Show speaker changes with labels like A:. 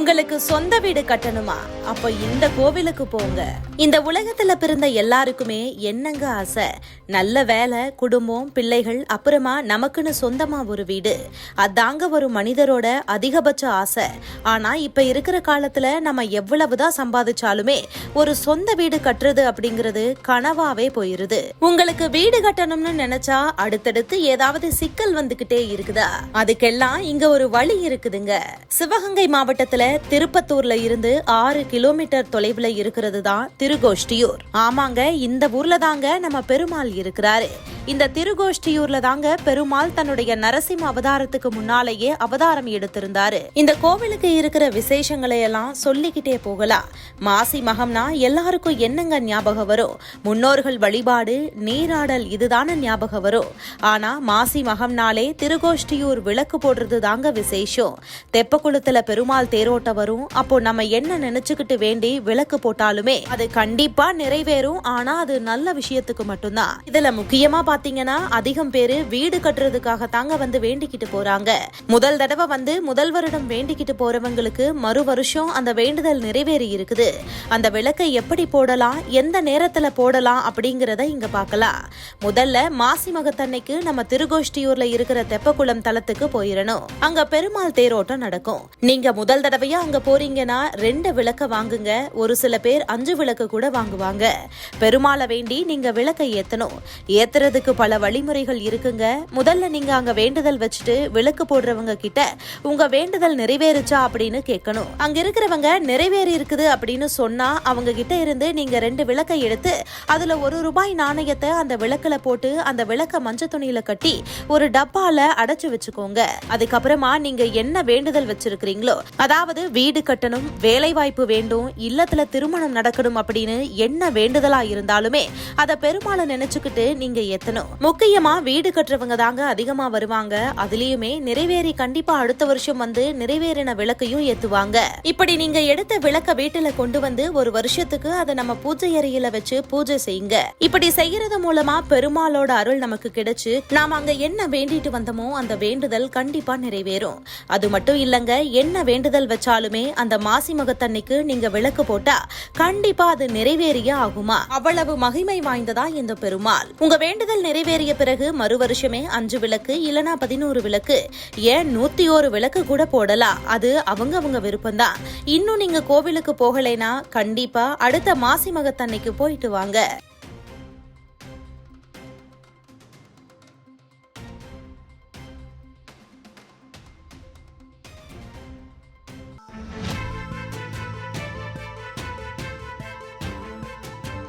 A: உங்களுக்கு சொந்த வீடு கட்டணுமா? அப்ப இந்த கோவிலுக்கு போங்க. இந்த உலகத்துல பிறந்த எல்லாருக்குமே என்னங்க ஆசை? நல்ல வேலை குடும்பம் பிள்ளைகள் அப்புறமா நமக்குன்னு சொந்தமா ஒரு வீடு. அதாங்க ஒரு மனிதரோட அதிகபட்ச ஆசை. ஆனா இப்ப இருக்கிற காலத்துல நம்ம எவ்வளவுதான் சம்பாதிச்சாலுமே ஒரு சொந்த வீடு கட்டுறது அப்படிங்கிறது கனவாவே போயிருது. உங்களுக்கு வீடு கட்டணும்னு நினைச்சா அடுத்தடுத்து ஏதாவது சிக்கல் வந்துகிட்டே இருக்குதா? அதுக்கெல்லாம் இங்க ஒரு வழி இருக்குதுங்க. சிவகங்கை மாவட்டத்துல திருப்பத்தூர்ல இருந்து ஆறு கிலோமீட்டர் தொலைவுல இருக்கிறது தான் திருகோஷ்டியூர். ஆமாங்க இந்த ஊர்ல தாங்க நம்ம பெருமாள் இருக்கிறாரு. இந்த திருகோஷ்டியூர்ல தாங்க பெருமாள் தன்னுடைய நரசிம்ம அவதாரத்துக்கு முன்னாலேயே அவதாரம் எடுத்திருந்தாரு. இந்த கோவிலுக்கு இருக்கிற விசேஷங்களை எல்லாம் சொல்லிக்கிட்டே போகலாம். மாசி மகம்னா எல்லாருக்கும் என்னங்க ஞாபகம் வரும்? முன்னோர்கள் வழிபாடு நீராடல் இதுதான ஞாபகம் வரும். ஆனா மாசி மகம்னாலே திருகோஷ்டியூர் விளக்கு போடுறது தாங்க விசேஷம். தெப்பக்குளத்துல பெருமாள் தேரோட்ட வரும். அப்போ நம்ம என்ன நினைச்சுக்கிட்டு வேண்டி விளக்கு போட்டாலுமே அது கண்டிப்பா நிறைவேறும். ஆனா அது நல்ல விஷயத்துக்கு மட்டும்தான். இதுல முக்கியமா பாத்தீங்கன்னா அதிகம் பேரு வீடு கட்டுறதுக்காக தாங்க வந்து வேண்டிக்கிட்டு போறாங்க. முதல் தடவை வந்து முதல் வருடம் வேண்டிக்கிட்டு போறவங்களுக்கு மறு வருஷம் அந்த வேண்டுதல் நிறைவேறி இருக்குது. அந்த விளக்கை எப்படி போடலாம்? எந்த நேரத்துல போடலாம்? அப்படிங்கறத இங்க பார்க்கலாம். முதல்ல மாசி மகத்தன்னைக்கு நம்ம திருகோஷ்டியூர்ல இருக்கிற தெப்பக்குளம் தலத்துக்கு போயிடணும் அங்க பெருமாள் தேரோட்டம் நடக்கும். நீங்க முதல் தடவையா அங்க போறீங்கன்னா ரெண்டு விளக்க வாங்குங்க. ஒரு சில பேர் அஞ்சு விளக்கு கூட வாங்குவாங்க. பெருமாளை வேண்டி நீங்க விளக்கை ஏத்தணும். ஏத்துறது அதுக்கு பல வழிமுறைகள் இருக்குங்க. முதல்ல நீங்க அங்க வேண்டுதல் வச்சுட்டு விளக்கு போடுறவங்க கிட்ட உங்க வேண்டுதல் நிறைவேறுச்சா? அப்படின்னு கேட்கணும். அங்க இருக்கிறவங்க நிறைவேறி இருக்குது அப்படின்னு சொன்னா அவங்க கிட்ட இருந்து நீங்க ரெண்டு விளக்கை எடுத்து அதுல ஒரு ரூபாய் நாணயத்தை அந்த விளக்குல போட்டு அந்த விளக்க மஞ்சள் துணியில கட்டி ஒரு டப்பால அடைச்சு வச்சுக்கோங்க. அதுக்கப்புறமா நீங்க என்ன வேண்டுதல் வச்சிருக்கிறீங்களோ அதாவது வீடு கட்டணும் வேலை வாய்ப்பு வேண்டும் இல்லத்துல திருமணம் நடக்கணும் அப்படின்னு என்ன வேண்டுதலா இருந்தாலுமே அதை பெருமாளை நினைச்சுக்கிட்டு நீங்க பேசணும் முக்கியமா வீடு கட்டுறவங்க தாங்க அதிகமா வருவாங்க. அதுலயுமே நிறைவேறி கண்டிப்பா அடுத்த வருஷம் வந்து நிறைவேறின விளக்கையும் ஏத்துவாங்க. இப்படி நீங்க எடுத்த விளக்க வீட்டுல கொண்டு வந்து ஒரு வருஷத்துக்கு அதை நம்ம பூஜை அறையில வச்சு பூஜை செய்யுங்க. இப்படி செய்யறது மூலமா பெருமாளோட அருள் நமக்கு கிடைச்சு நாம அங்க என்ன வேண்டிட்டு வந்தோமோ அந்த வேண்டுதல் கண்டிப்பா நிறைவேறும். அது மட்டும் இல்லங்க என்ன வேண்டுதல் வச்சாலுமே அந்த மாசி மகத்தன்னைக்கு நீங்க விளக்கு போட்டா கண்டிப்பா அது நிறைவேறிய ஆகுமா? அவ்வளவு மகிமை வாய்ந்ததா இந்த பெருமாள். உங்க வேண்டுதல் நிறைவேறிய பிறகு மறு வருஷமே அஞ்சு விளக்கு இல்லனா பதினோரு விளக்கு. ஏன் நூத்தி ஒரு விளக்கு கூட போடலாம் அது அவங்க அவங்க விருப்பம்தான். இன்னும் நீங்க கோவிலுக்கு போகலைனா கண்டிப்பா அடுத்த மாசி மகத்தன்னைக்கு போயிட்டு வாங்க.